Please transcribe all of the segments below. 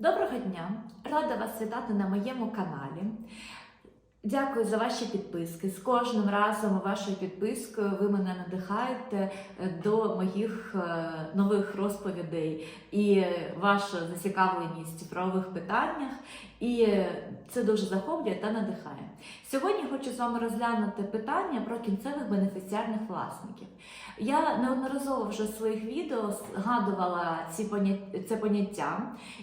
Доброго дня! Рада вас вітати на моєму каналі. Дякую за ваші підписки. З кожним разом вашою підпискою ви мене надихаєте е, до моїх е, нових розповідей і ваша зацікавленість в правових питаннях. І це дуже захоплює та надихає. Сьогодні хочу з вами розглянути питання про кінцевих бенефіціарних власників. Я неодноразово вже в своїх відео згадувала ці поня- це поняття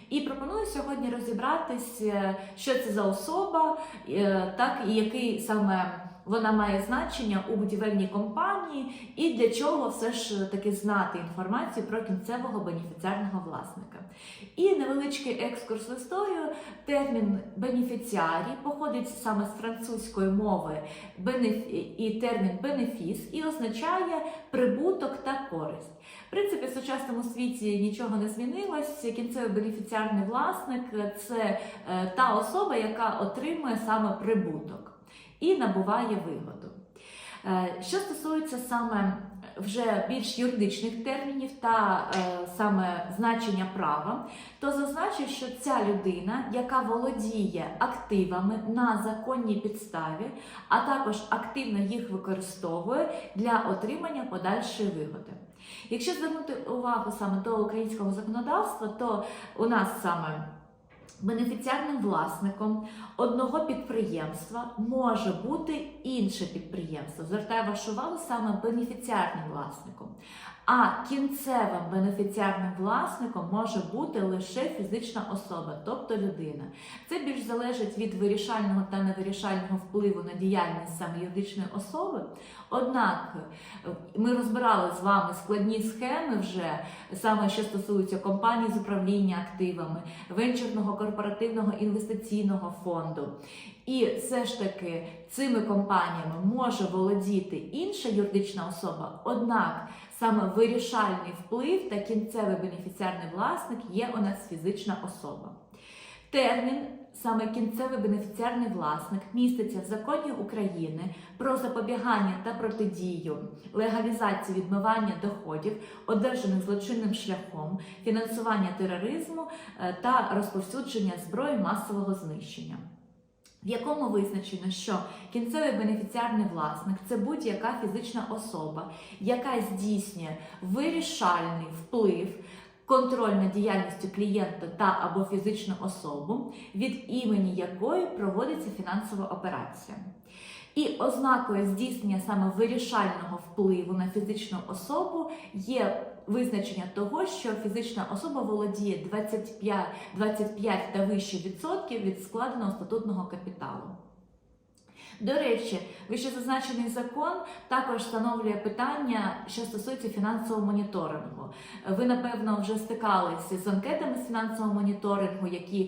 і пропоную сьогодні розібратись, е, що це за особа, е, так і який саме вона має значення у будівельній компанії, і для чого все ж таки знати інформацію про кінцевого бенефіціарного власника. І невеличкий екскурс в історію. Термін бенефіціарій походить саме з французької мови і термін бенефіс і означає прибуток та користь. В принципі, в сучасному світі нічого не змінилось. Кінцевий бенефіціарний власник це е, та особа, яка отримує саме прибуток і набуває вигоду. Е, Що стосується саме вже більш юридичних термінів та е, саме значення права, то зазначу, що ця людина, яка володіє активами на законній підставі, а також активно їх використовує для отримання подальшої вигоди. Якщо звернути увагу саме до українського законодавства, то у нас саме бенефіціарним власником одного підприємства може бути інше підприємство. Звертаю вашу увагу саме бенефіціарним власником. А кінцевим бенефіціарним власником може бути лише фізична особа, тобто людина. Це більш залежить від вирішального та невирішального впливу на діяльність саме юридичної особи. Однак е, ми розбирали з вами складні схеми вже саме що стосуються компаній з управління активами, венчурного корпоративного інвестиційного фонду. І все ж таки цими компаніями може володіти інша юридична особа, однак саме вирішальний вплив та кінцевий бенефіціарний власник є у нас фізична особа. Термін саме кінцевий бенефіціарний власник міститься в законі України про запобігання та протидію легалізації відмивання доходів, одержаних злочинним шляхом, фінансування тероризму е, та розповсюдження зброї масового знищення. В якому визначено, що кінцевий бенефіціарний власник це будь-яка фізична особа, яка здійснює вирішальний вплив, контроль над діяльністю клієнта та або фізичну особу, від імені якої проводиться фінансова операція. І ознакою здійснення саме вирішального впливу на фізичну особу є визначення того, що фізична особа володіє 25, 25 та вище відсотків від складеного статутного капіталу. До речі, вищезазначений закон також встановлює питання, що стосується фінансового моніторингу. Ви, напевно, вже стикалися з анкетами з фінансового моніторингу, які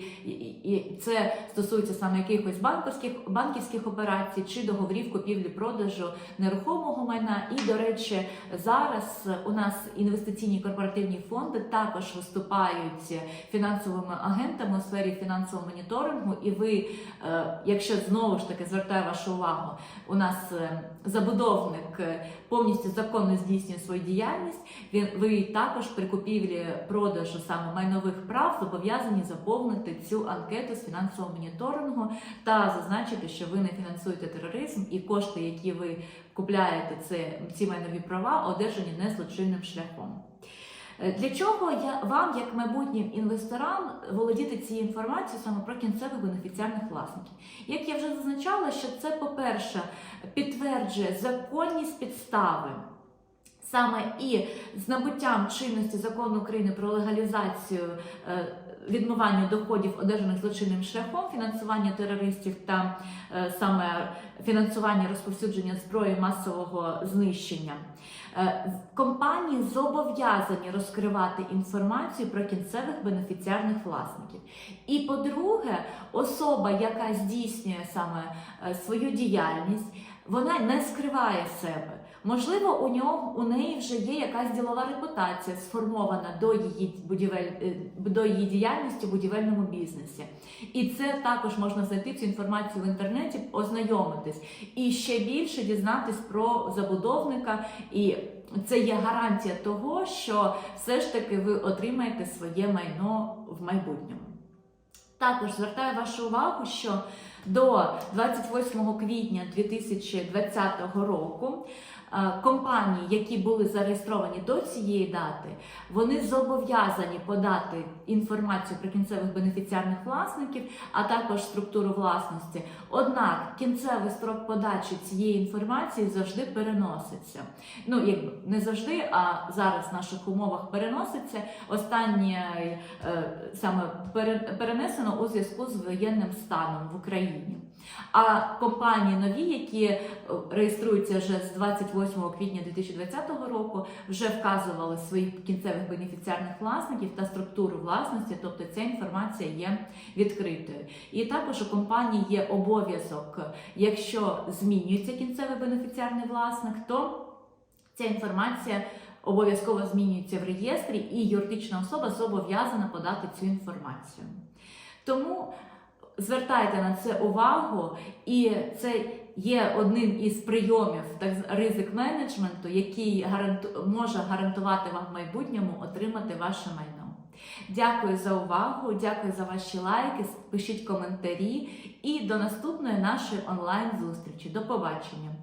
і- це стосується саме якихось банківських банківських операцій чи договорів купівлі-продажу нерухомого майна. І, до речі, зараз у нас інвестиційні корпоративні фонди також виступають фінансовими агентами у сфері фінансового моніторингу. І ви, е, якщо знову ж таки звертаю вашу увагу, у нас е, забудовник е, повністю законно здійснює свою діяльність. Він ви також при купівлі продажу саме майнових прав зобов'язані заповнити цю анкету з фінансового моніторингу та зазначити, що ви не фінансуєте тероризм і кошти, які ви купляєте це ці майнові права, одержані не злочинним шляхом. Е, Для чого я вам, як майбутнім інвесторам, володіти цією інформацією саме про кінцевих бенефіціарних власників? Як я вже зазначала, що це, по-перше, підтверджує законність підстави. Саме і з набуттям чинності закону України про легалізацію е, відмивання доходів, одержаних злочинним шляхом, фінансування терористів та е, саме фінансування розповсюдження зброї масового знищення. Е, Компанії зобов'язані розкривати інформацію про кінцевих бенефіціарних власників. І по-друге, особа, яка здійснює саме е, свою діяльність, вона не скриває себе. Можливо, у нього у неї вже є якась ділова репутація сформована до її будівель е, до її діяльності в будівельному бізнесі. І це також можна знайти цю інформацію в інтернеті, ознайомитись і ще більше дізнатись про забудовника. І це є гарантія того, що все ж таки ви отримаєте своє майно в майбутньому. Також звертаю вашу увагу, що до 28 квітня 2020 року е, компанії, які були зареєстровані до цієї дати, вони зобов'язані подати інформацію про кінцевих бенефіціарних власників, а також структуру власності. Однак кінцевий строк подачі цієї інформації завжди переноситься. Ну, якби не завжди, а зараз в наших умовах переноситься. Останнє е, саме пере- перенесено у зв'язку з воєнним станом в Україні. А компанії нові, які е, реєструються вже з 28 квітня 2020 року, вже вказували своїх кінцевих бенефіціарних власників та структуру власності, тобто ця інформація є відкритою. І також у компанії є обов'язок, якщо змінюється кінцевий бенефіціарний власник, то ця інформація обов'язково змінюється в реєстрі, і юридична особа зобов'язана подати цю інформацію. Тому звертайте на це увагу, і це є одним із прийомів так ризик менеджменту, який може гарантувати вам в майбутньому отримати ваше майно. Дякую за увагу, дякую за ваші лайки, пишіть коментарі і до наступної нашої онлайн зустрічі. До побачення!